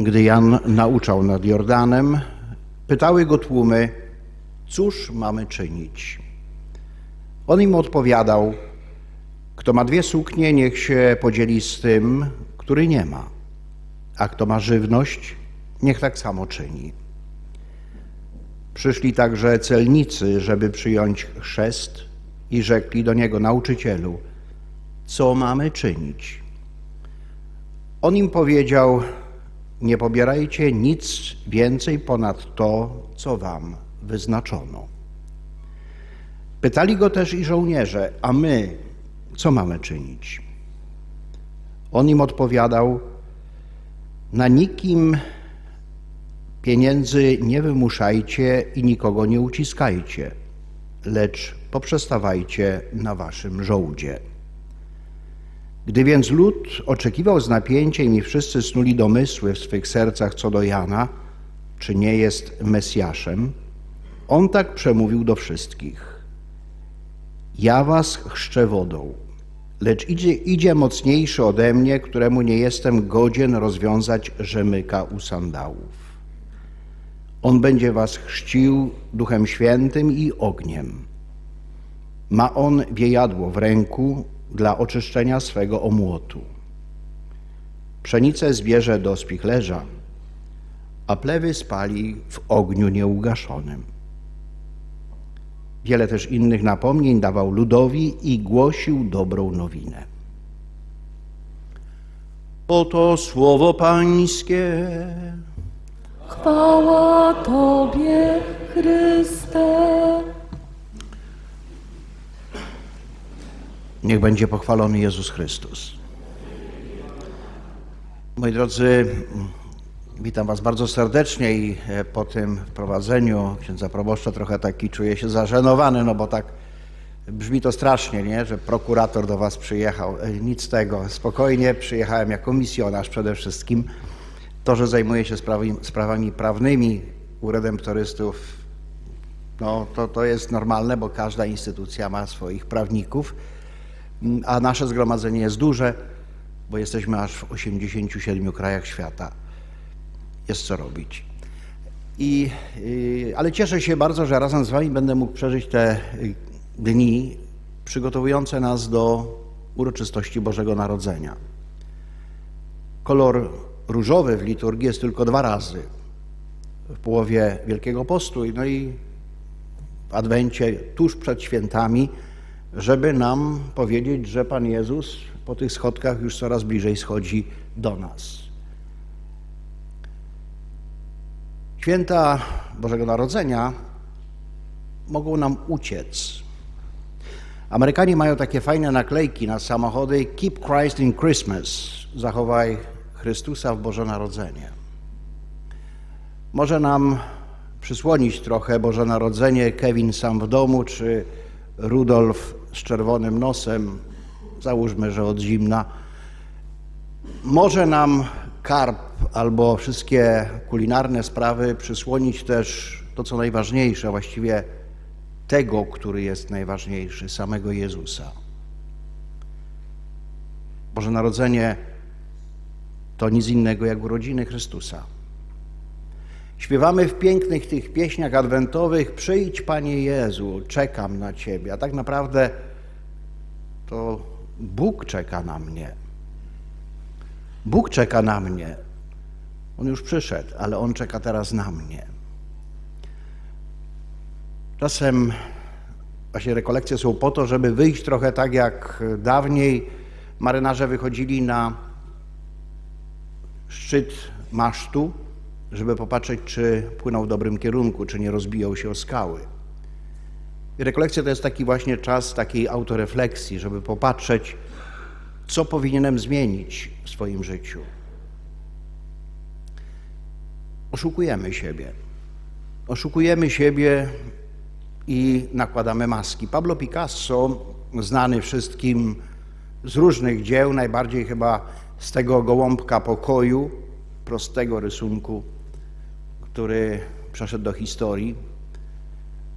Gdy Jan nauczał nad Jordanem, pytały go tłumy, cóż mamy czynić? On im odpowiadał, kto ma dwie suknie, niech się podzieli z tym, który nie ma, a kto ma żywność, niech tak samo czyni. Przyszli także celnicy, żeby przyjąć chrzest i rzekli do niego, nauczycielu, co mamy czynić? On im powiedział, nie pobierajcie nic więcej ponad to, co wam wyznaczono. Pytali go też i żołnierze, a my co mamy czynić? On im odpowiadał, na nikim pieniędzy nie wymuszajcie i nikogo nie uciskajcie, lecz poprzestawajcie na waszym żołdzie. Gdy więc lud oczekiwał z napięciem i wszyscy snuli domysły w swych sercach co do Jana, czy nie jest Mesjaszem, on tak przemówił do wszystkich. Ja was chrzczę wodą, lecz idzie, idzie mocniejszy ode mnie, któremu nie jestem godzien rozwiązać rzemyka u sandałów. On będzie was chrzcił Duchem Świętym i ogniem. Ma on wiejadło w ręku dla oczyszczenia swego omłotu. Pszenicę zbierze do spichlerza, a plewy spali w ogniu nieugaszonym. Wiele też innych napomnień dawał ludowi i głosił dobrą nowinę. Oto słowo Pańskie. Chwała Tobie, Chryste. Niech będzie pochwalony Jezus Chrystus. Moi drodzy, witam Was bardzo serdecznie i e, po tym wprowadzeniu księdza proboszcza trochę taki czuję się zażenowany, no bo tak brzmi to strasznie, nie? że prokurator do Was przyjechał. E, Nic tego, spokojnie przyjechałem jako misjonarz przede wszystkim. To, że zajmuję się sprawami, sprawami prawnymi u redemptorystów, no to, to jest normalne, bo każda instytucja ma swoich prawników a nasze zgromadzenie jest duże, bo jesteśmy aż w 87 krajach świata. Jest co robić. I, y, ale cieszę się bardzo, że razem z Wami będę mógł przeżyć te y, dni przygotowujące nas do uroczystości Bożego Narodzenia. Kolor różowy w liturgii jest tylko dwa razy. W połowie Wielkiego Postu, no i w Adwencie, tuż przed świętami, żeby nam powiedzieć, że Pan Jezus po tych schodkach już coraz bliżej schodzi do nas. Święta Bożego Narodzenia mogą nam uciec. Amerykanie mają takie fajne naklejki na samochody Keep Christ in Christmas. Zachowaj Chrystusa w Boże Narodzenie. Może nam przysłonić trochę Boże Narodzenie Kevin sam w domu, czy Rudolf z czerwonym nosem, załóżmy, że od zimna. Może nam karp albo wszystkie kulinarne sprawy przysłonić też to, co najważniejsze, właściwie tego, który jest najważniejszy, samego Jezusa. Boże Narodzenie to nic innego jak urodziny Chrystusa. Śpiewamy w pięknych tych pieśniach adwentowych: Przyjdź, Panie Jezu, czekam na Ciebie. A tak naprawdę to Bóg czeka na mnie. Bóg czeka na mnie. On już przyszedł, ale On czeka teraz na mnie. Czasem właśnie rekolekcje są po to, żeby wyjść trochę tak jak dawniej marynarze wychodzili na szczyt masztu żeby popatrzeć, czy płyną w dobrym kierunku, czy nie rozbiją się o skały. Rekolekcja to jest taki właśnie czas takiej autorefleksji, żeby popatrzeć, co powinienem zmienić w swoim życiu. Oszukujemy siebie. Oszukujemy siebie i nakładamy maski. Pablo Picasso, znany wszystkim z różnych dzieł, najbardziej chyba z tego gołąbka pokoju, prostego rysunku, który przeszedł do historii.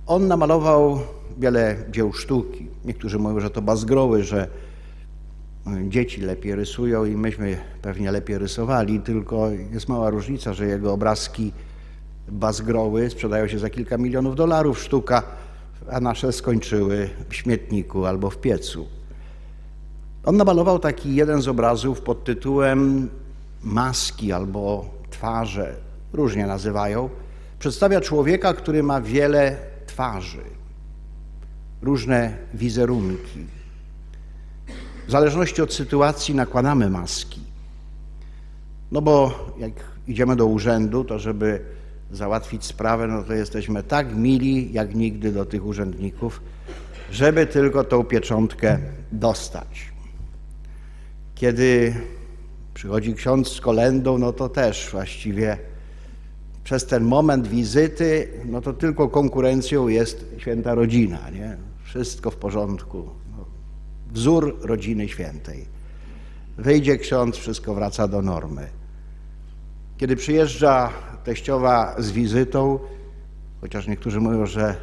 On namalował wiele dzieł sztuki. Niektórzy mówią, że to bazgroły, że dzieci lepiej rysują i myśmy pewnie lepiej rysowali, tylko jest mała różnica, że jego obrazki bazgroły sprzedają się za kilka milionów dolarów sztuka, a nasze skończyły w śmietniku albo w piecu. On namalował taki jeden z obrazów pod tytułem Maski albo twarze, różnie nazywają. Przedstawia człowieka, który ma wiele twarzy, różne wizerunki. W zależności od sytuacji nakładamy maski. No bo jak idziemy do urzędu, to żeby załatwić sprawę, no to jesteśmy tak mili jak nigdy do tych urzędników, żeby tylko tą pieczątkę dostać. Kiedy przychodzi ksiądz z kolendą, no to też właściwie przez ten moment wizyty, no to tylko konkurencją jest święta rodzina, nie? Wszystko w porządku. No, wzór rodziny świętej. Wyjdzie ksiądz, wszystko wraca do normy. Kiedy przyjeżdża teściowa z wizytą, chociaż niektórzy mówią, że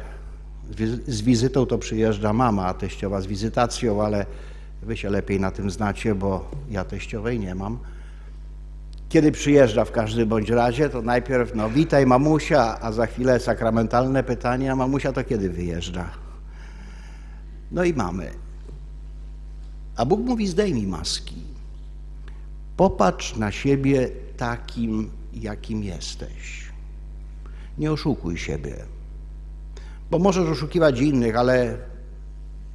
z wizy- z wizytą to przyjeżdża mama, a teściowa z wizytacją, ale wy się lepiej na tym znacie, bo ja teściowej nie mam. Kiedy przyjeżdża w każdym bądź razie, to najpierw no witaj mamusia, a za chwilę sakramentalne pytanie, a mamusia to kiedy wyjeżdża? No i mamy. A Bóg mówi zdejmij maski. Popatrz na siebie takim, jakim jesteś. Nie oszukuj siebie. Bo możesz oszukiwać innych, ale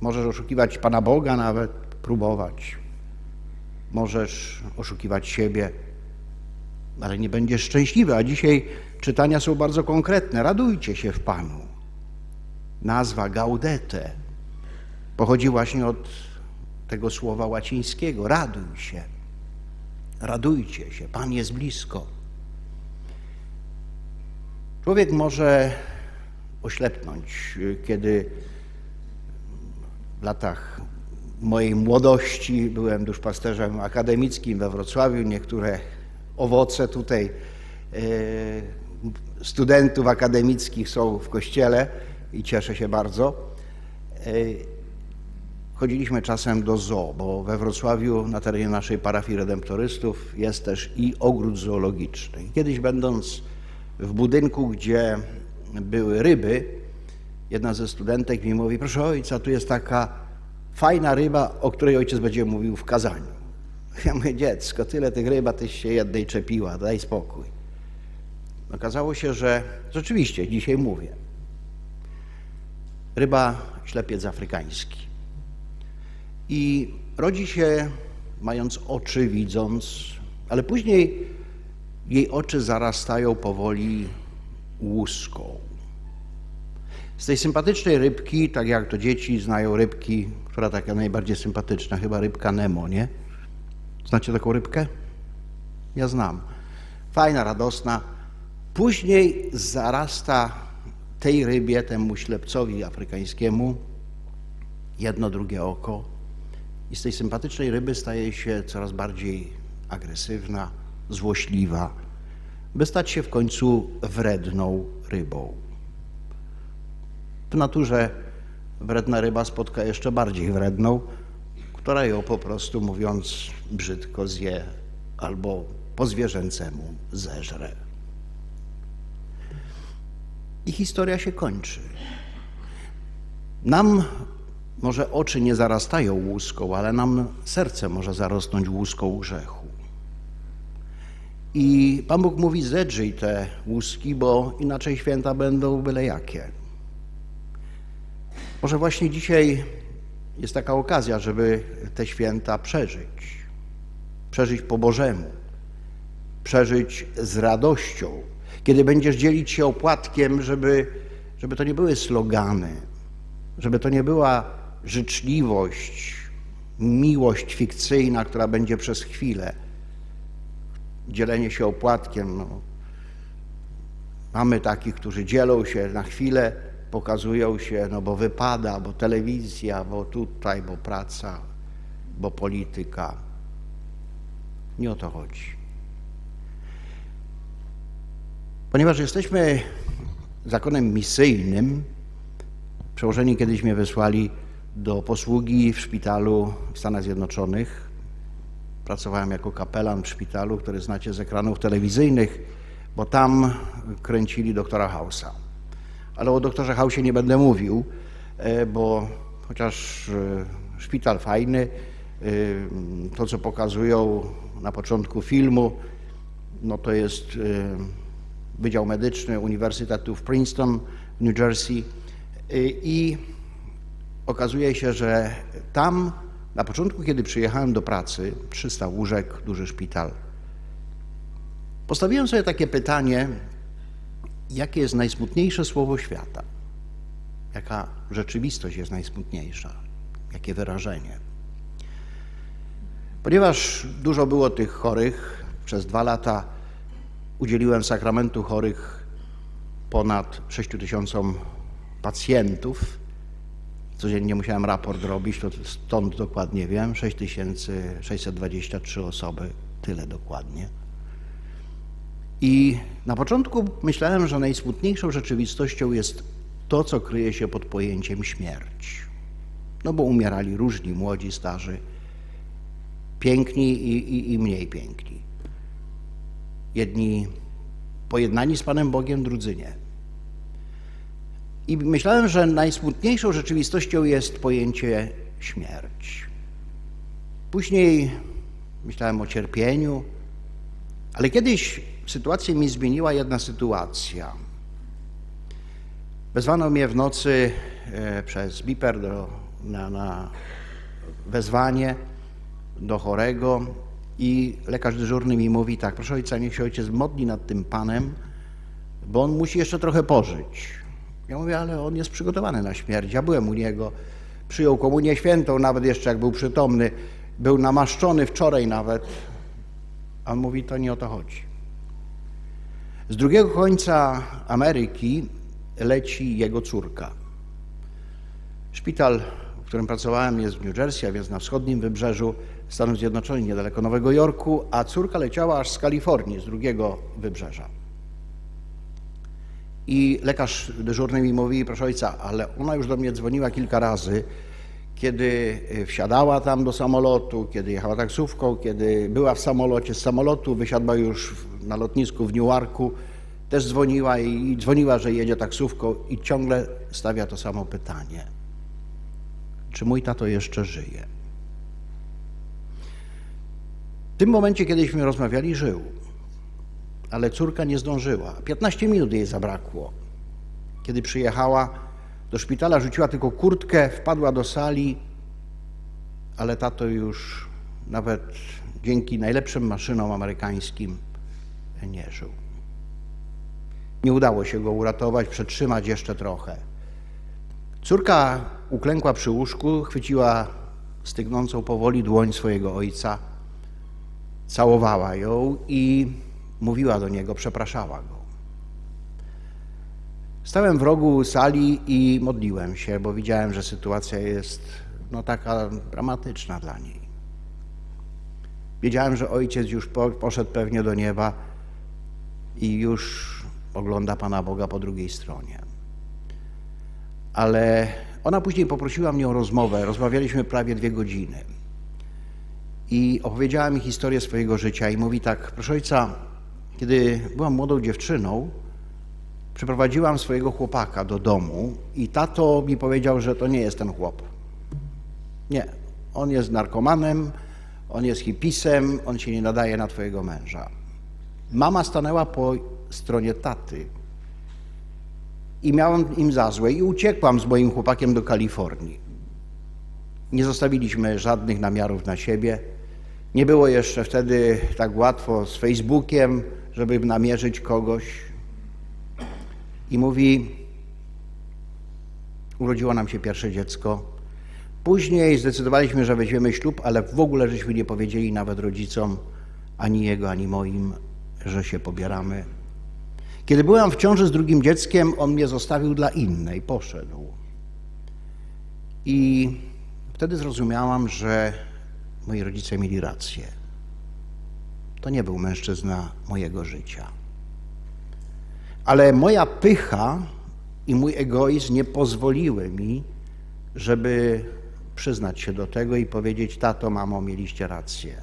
możesz oszukiwać Pana Boga nawet, próbować. Możesz oszukiwać siebie, ale nie będziesz szczęśliwy. A dzisiaj czytania są bardzo konkretne. Radujcie się w Panu. Nazwa gaudete pochodzi właśnie od tego słowa łacińskiego. Raduj się. Radujcie się. Pan jest blisko. Człowiek może oślepnąć, kiedy w latach mojej młodości byłem duszpasterzem akademickim we Wrocławiu. Niektóre owoce tutaj e, studentów akademickich są w kościele i cieszę się bardzo. E, Chodziliśmy czasem do zoo, bo we Wrocławiu na terenie naszej parafii redemptorystów jest też i ogród zoologiczny. Kiedyś będąc w budynku, gdzie były ryby, jedna ze studentek mi mówi, proszę ojca, tu jest taka fajna ryba, o której ojciec będzie mówił w kazaniu. Ja mówię, dziecko, tyle tych ryb, a tyś się jednej czepiła, daj spokój. Okazało się, że rzeczywiście dzisiaj mówię. Ryba ślepiec afrykański. I rodzi się, mając oczy, widząc, ale później jej oczy zarastają powoli łuską. Z tej sympatycznej rybki, tak jak to dzieci znają rybki, która taka najbardziej sympatyczna, chyba rybka Nemo, nie? Znacie taką rybkę? Ja znam. Fajna, radosna. Później zarasta tej rybie, temu ślepcowi afrykańskiemu, jedno, drugie oko. I z tej sympatycznej ryby staje się coraz bardziej agresywna, złośliwa, by stać się w końcu wredną rybą. W naturze wredna ryba spotka jeszcze bardziej wredną, która ją po prostu, mówiąc brzydko, zje albo po zwierzęcemu zeżre. I historia się kończy. Nam może oczy nie zarastają łuską, ale nam serce może zarosnąć łuską grzechu. I Pan Bóg mówi: zedrzyj te łuski, bo inaczej święta będą byle jakie. Może właśnie dzisiaj jest taka okazja, żeby te święta przeżyć. Przeżyć po Bożemu, przeżyć z radością. Kiedy będziesz dzielić się opłatkiem, żeby, żeby to nie były slogany, żeby to nie była życzliwość, miłość fikcyjna, która będzie przez chwilę. Dzielenie się opłatkiem. No. Mamy takich, którzy dzielą się na chwilę, pokazują się, no bo wypada, bo telewizja, bo tutaj, bo praca, bo polityka. Nie o to chodzi. Ponieważ jesteśmy zakonem misyjnym, przełożeni kiedyś mnie wysłali do posługi w szpitalu w Stanach Zjednoczonych pracowałem jako kapelan w szpitalu, który znacie z ekranów telewizyjnych, bo tam kręcili doktora Hausa. Ale o doktorze Hausie nie będę mówił, e, bo chociaż e, szpital fajny, e, to co pokazują na początku filmu, no to jest Wydział Medyczny Uniwersytetu w Princeton New Jersey. I okazuje się, że tam na początku, kiedy przyjechałem do pracy, 300 łóżek, duży szpital, postawiłem sobie takie pytanie, jakie jest najsmutniejsze słowo świata? Jaka rzeczywistość jest najsmutniejsza? Jakie wyrażenie? Ponieważ dużo było tych chorych, przez dwa lata udzieliłem sakramentu chorych ponad 6 tysiącom pacjentów. Codziennie musiałem raport robić, to stąd dokładnie wiem, 6623 osoby, tyle dokładnie. I na początku myślałem, że najsmutniejszą rzeczywistością jest to, co kryje się pod pojęciem śmierć. No bo umierali różni, młodzi, starzy, piękni i, i, i mniej piękni. Jedni pojednani z Panem Bogiem, drudzy nie. I myślałem, że najsmutniejszą rzeczywistością jest pojęcie śmierć. Później myślałem o cierpieniu, ale kiedyś sytuację mi zmieniła jedna sytuacja. Wezwano mnie w nocy e, przez biper do, na, na wezwanie do chorego i lekarz dyżurny mi mówi tak, proszę ojca, niech się ojciec modli nad tym panem, bo on musi jeszcze trochę pożyć. Ja mówię, ale on jest przygotowany na śmierć. Ja byłem u niego, przyjął komunię świętą, nawet jeszcze jak był przytomny, był namaszczony wczoraj nawet. A on mówi, to nie o to chodzi. Z drugiego końca Ameryki leci jego córka. Szpital, w którym pracowałem, jest w New Jersey, a więc na wschodnim wybrzeżu Stanów Zjednoczonych, niedaleko Nowego Jorku, a córka leciała aż z Kalifornii, z drugiego wybrzeża. I lekarz dyżurny mi mówi, proszę ojca, ale ona już do mnie dzwoniła kilka razy, kiedy wsiadała tam do samolotu, kiedy jechała taksówką, kiedy była w samolocie z samolotu, wysiadła już na lotnisku w Newarku, też dzwoniła i, i dzwoniła, że jedzie taksówką i ciągle stawia to samo pytanie. Czy mój tato jeszcze żyje? W tym momencie, kiedyśmy rozmawiali, żył ale córka nie zdążyła. 15 minut jej zabrakło. Kiedy przyjechała do szpitala, rzuciła tylko kurtkę, wpadła do sali, ale tato już nawet dzięki najlepszym maszynom amerykańskim nie żył. Nie udało się go uratować, przetrzymać jeszcze trochę. Córka uklękła przy łóżku, chwyciła stygnącą powoli dłoń swojego ojca, całowała ją i mówiła do niego, przepraszała go. Stałem w rogu sali i modliłem się, bo widziałem, że sytuacja jest no, taka dramatyczna dla niej. Wiedziałem, że ojciec już po, poszedł pewnie do nieba i już ogląda Pana Boga po drugiej stronie. Ale ona później poprosiła mnie o rozmowę. Rozmawialiśmy prawie dwie godziny. I opowiedziała mi historię swojego życia i mówi tak, proszę ojca, kiedy byłam młodą dziewczyną, przyprowadziłam swojego chłopaka do domu i tato mi powiedział, że to nie jest ten chłop. Nie, on jest narkomanem, on jest hipisem, on się nie nadaje na twojego męża. Mama stanęła po stronie taty i miałam im za złe i uciekłam z moim chłopakiem do Kalifornii. Nie zostawiliśmy żadnych namiarów na siebie. Nie było jeszcze wtedy tak łatwo z Facebookiem, żeby namierzyć kogoś. I mówi: Urodziło nam się pierwsze dziecko. Później zdecydowaliśmy, że weźmiemy ślub, ale w ogóle żeśmy nie powiedzieli nawet rodzicom, ani jego, ani moim, że się pobieramy. Kiedy byłam w ciąży z drugim dzieckiem, on mnie zostawił dla innej, poszedł. I wtedy zrozumiałam, że moi rodzice mieli rację. To nie był mężczyzna mojego życia. Ale moja pycha i mój egoizm nie pozwoliły mi, żeby przyznać się do tego i powiedzieć: Tato, mamo, mieliście rację.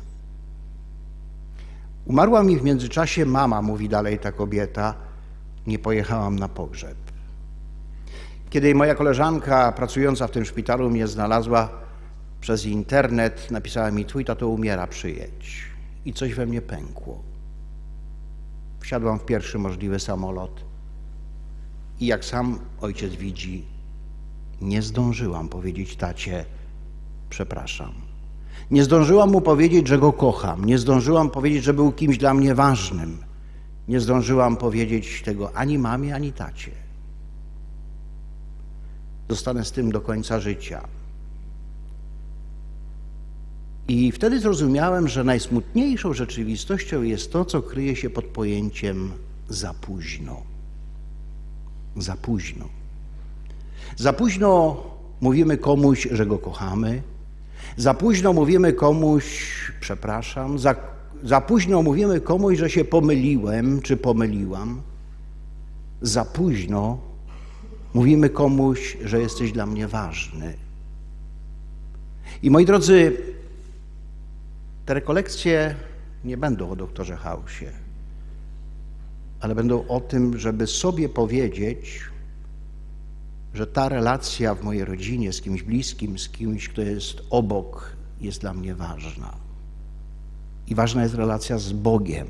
Umarła mi w międzyczasie mama, mówi dalej ta kobieta. Nie pojechałam na pogrzeb. Kiedy moja koleżanka pracująca w tym szpitalu mnie znalazła przez internet, napisała mi: Twój tato umiera, przyjedź. I coś we mnie pękło. Wsiadłam w pierwszy możliwy samolot. I jak sam ojciec widzi, nie zdążyłam powiedzieć tacie: Przepraszam. Nie zdążyłam mu powiedzieć, że go kocham. Nie zdążyłam powiedzieć, że był kimś dla mnie ważnym. Nie zdążyłam powiedzieć tego ani mamie, ani tacie. Zostanę z tym do końca życia. I wtedy zrozumiałem, że najsmutniejszą rzeczywistością jest to, co kryje się pod pojęciem za późno. Za późno. Za późno mówimy komuś, że go kochamy. Za późno mówimy komuś, przepraszam. Za, za późno mówimy komuś, że się pomyliłem czy pomyliłam. Za późno mówimy komuś, że jesteś dla mnie ważny. I moi drodzy, te rekolekcje nie będą o doktorze Hausie, ale będą o tym, żeby sobie powiedzieć, że ta relacja w mojej rodzinie z kimś bliskim, z kimś, kto jest obok, jest dla mnie ważna. I ważna jest relacja z Bogiem.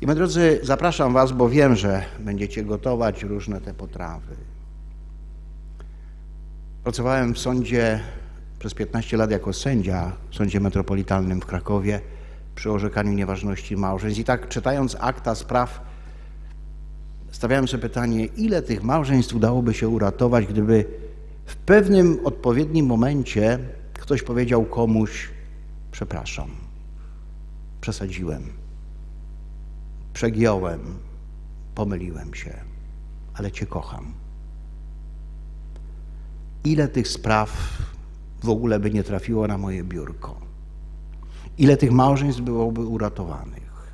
I moi drodzy, zapraszam Was, bo wiem, że będziecie gotować różne te potrawy. Pracowałem w sądzie przez 15 lat jako sędzia w sądzie metropolitalnym w Krakowie przy orzekaniu nieważności małżeństw. I tak czytając akta spraw, stawiałem sobie pytanie, ile tych małżeństw udałoby się uratować, gdyby w pewnym odpowiednim momencie ktoś powiedział komuś: Przepraszam, przesadziłem, przegiąłem, pomyliłem się, ale Cię kocham. Ile tych spraw w ogóle by nie trafiło na moje biurko? Ile tych małżeństw byłoby uratowanych?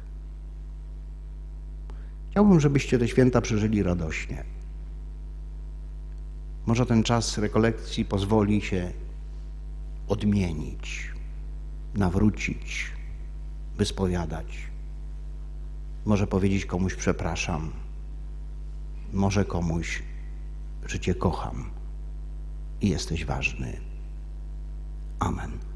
Chciałbym, żebyście te święta przeżyli radośnie. Może ten czas rekolekcji pozwoli się odmienić, nawrócić, wyspowiadać. Może powiedzieć komuś przepraszam, może komuś, że Cię kocham i jesteś ważny. Amen.